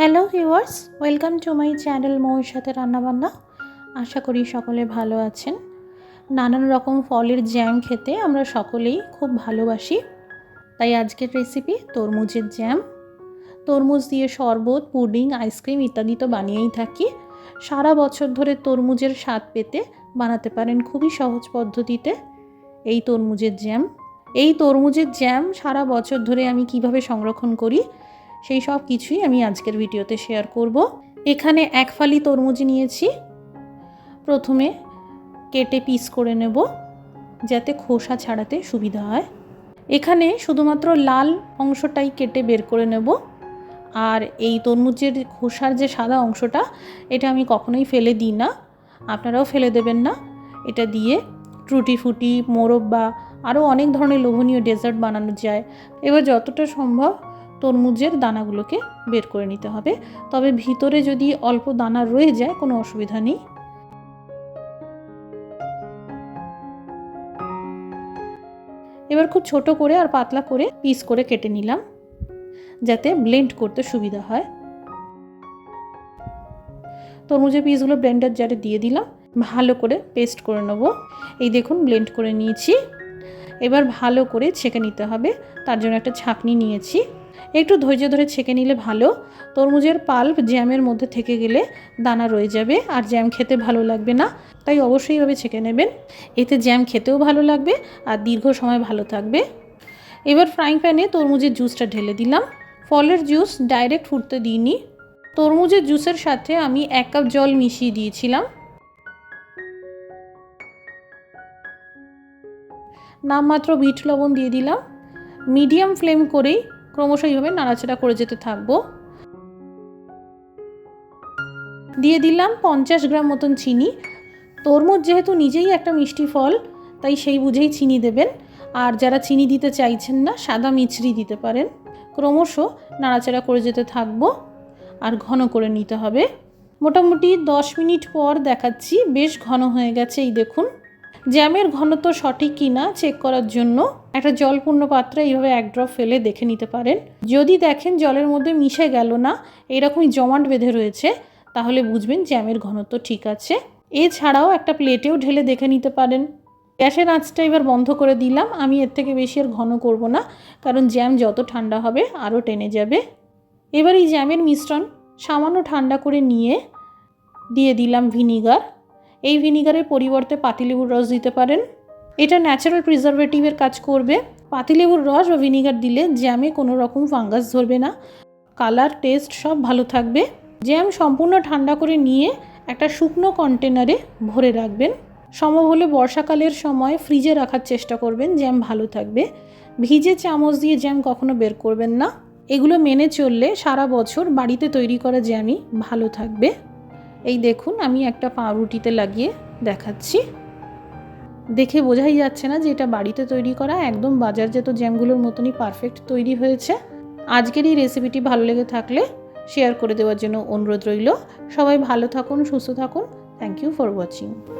Hello viewers, welcome to my channel মৌর সাথে রান্নাবান্না। আশা করি সকলে ভালো আছেন। নানান রকম ফলের জ্যাম খেতে আমরা সকলেই খুব ভালোবাসি। তাই আজকের রেসিপি তরমুজের জ্যাম। তরমুজ দিয়ে শরবত, পুডিং, আইসক্রিম ইত্যাদি তো বানিয়েই থাকি। সারা বছর ধরে তরমুজের স্বাদ পেতে বানাতে পারেন খুবই সহজ পদ্ধতিতে এই তরমুজের জ্যাম। এই তরমুজের জ্যাম সারা বছর ধরে আমি কীভাবে সংরক্ষণ করি সেই সব কিছুই আমি আজকের ভিডিওতে শেয়ার করব। এখানে এক ফালি তরমুজ নিয়েছি। প্রথমে কেটে পিস করে নেব, যাতে খোসা ছাড়াতে সুবিধা হয়। এখানে শুধুমাত্র লাল অংশটাই কেটে বের করে নেব। আর এই তরমুজের খোসার যে সাদা অংশটা, এটা আমি কখনোই ফেলে দিই না। আপনারাও ফেলে দেবেন না। এটা দিয়ে ট্রুটি ফুটি মোরব্বা আরও অনেক ধরনের লোভনীয় ডেজার্ট বানানো যায়। এবার যতটা সম্ভব তরমুজের দানাগুলোকে বের করে নিতে হবে। তবে ভিতরে যদি অল্প দানা রয়ে যায়, কোনো অসুবিধা নেই। এবার খুব ছোট করে আর পাতলা করে পিস করে কেটে নিলাম, যাতে ব্লেন্ড করতে সুবিধা হয়। তরমুজের পিসগুলো ব্লেন্ডার জারে দিয়ে দিলাম। ভালো করে পেস্ট করে নেব। এই দেখুন ব্লেন্ড করে নিয়েছি। এবার ভালো করে ছেঁকে নিতে হবে। তার জন্য একটা ছাঁকনি নিয়েছি। একটু ধৈর্য ধরে ছেঁকে নিলে ভালো। তরমুজের পাল্প জ্যামের মধ্যে থেকে গেলে দানা রয়ে যাবে আর জ্যাম খেতে ভালো লাগবে না, তাই অবশ্যই এভাবে ছেঁকে নেবেন। এতে জ্যাম খেতেও ভালো লাগবে আর দীর্ঘ সময় ভালো থাকবে। এবার ফ্রাইং প্যানে তরমুজের জুসটা ঢেলে দিলাম। ফলের জুস ডাইরেক্ট ফুটতে দিইনি। তরমুজের জুসের সাথে আমি এক কাপ জল মিশিয়ে দিয়েছিলাম। নামমাত্র বিট লবণ দিয়ে দিলাম। মিডিয়াম ফ্লেম করেই ক্রমশ এইভাবে নাড়াচাড়া করে যেতে থাকব। দিয়ে দিলাম পঞ্চাশ গ্রাম মতন চিনি। তরমুজ যেহেতু নিজেই একটা মিষ্টি ফল, তাই সেই বুঝেই চিনি দেবেন। আর যারা চিনি দিতে চাইছেন না, সাদা মিছরি দিতে পারেন। ক্রমশ নাড়াচাড়া করে যেতে থাকব আর ঘন করে নিতে হবে। মোটামুটি দশ মিনিট পর দেখাচ্ছি, বেশ ঘন হয়ে গেছে, এই দেখুন। জ্যামের ঘনত্ব সঠিক কি না চেক করার জন্য একটা জলপূর্ণ পাত্রে এইভাবে এক ড্রপ ফেলে দেখে নিতে পারেন। যদি দেখেন জলের মধ্যে মিশে গেল না, এরকমই জমাট বেঁধে রয়েছে, তাহলে বুঝবেন জ্যামের ঘনত্ব ঠিক আছে। এছাড়াও একটা প্লেটেও ঢেলে দেখে নিতে পারেন। গ্যাসের আঁচটা এবার বন্ধ করে দিলাম। আমি এর থেকে বেশি আর ঘন করব না, কারণ জ্যাম যত ঠান্ডা হবে, আরও টেনে যাবে। এবার এই জ্যামের মিশ্রণ সামান্য ঠান্ডা করে নিয়ে দিয়ে দিলাম ভিনিগার। এই ভিনিগারের পরিবর্তে পাতিলেবুর রস দিতে পারেন। এটা ন্যাচারাল প্রিজারভেটিভের কাজ করবে। পাতিলেবুর রস বা ভিনিগার দিলে জ্যামে কোনো রকম ফাঙ্গাস ধরবে না। কালার টেস্ট সব ভালো থাকবে। জ্যাম সম্পূর্ণ ঠান্ডা করে নিয়ে একটা শুকনো কন্টেনারে ভরে রাখবেন। সম্ভব হলে বর্ষাকালের সময় ফ্রিজে রাখার চেষ্টা করবেন জ্যাম ভালো থাকবে। ভিজে চামচ দিয়ে জ্যাম কখনো বের করবেন না। এগুলো মেনে চললে সারা বছর বাড়িতে তৈরি করা জ্যামই ভালো থাকবে। এই দেখুন, আমি একটা পাউরুটিতে লাগিয়ে দেখাচ্ছি। দেখে বোঝাই যাচ্ছে না যে এটা বাড়িতে তৈরি করা, একদম বাজারজাত জ্যামগুলোর মতনই পারফেক্ট তৈরি হয়েছে। আজকের এই রেসিপিটি ভালো লেগে থাকলে শেয়ার করে দেওয়ার জন্য অনুরোধ রইল। সবাই ভালো থাকুন, সুস্থ থাকুন। Thank you for watching